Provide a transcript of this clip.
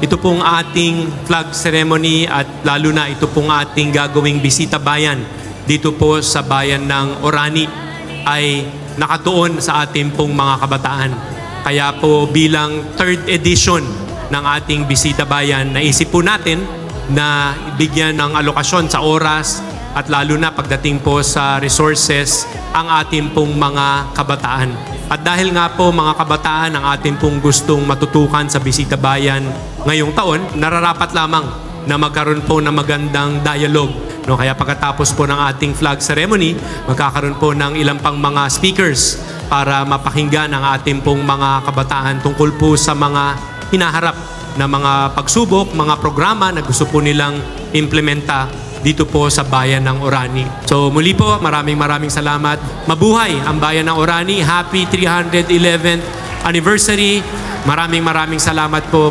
ito pong ating flag ceremony at lalo na ito pong ating gagawing bisita bayan dito po sa bayan ng Orani ay nakatuon sa ating pong mga kabataan. Kaya po bilang third edition ng ating bisita bayan, naisip po natin na bigyan ng alokasyon sa oras at lalo na pagdating po sa resources ang ating pong mga kabataan. At dahil nga po mga kabataan ang ating pong gustong matutukan sa Bisita Bayan ngayong taon, nararapat lamang na magkaroon po ng magandang dialogue. No, kaya pagkatapos po ng ating flag ceremony, magkakaroon po ng ilang pang mga speakers para mapakinggan ang ating pong mga kabataan tungkol po sa mga hinaharap na mga pagsubok, mga programa na gusto po nilang implementa dito po sa bayan ng Orani. So muli po, maraming maraming salamat. Mabuhay ang bayan ng Orani. Happy 311th anniversary. Maraming maraming salamat po.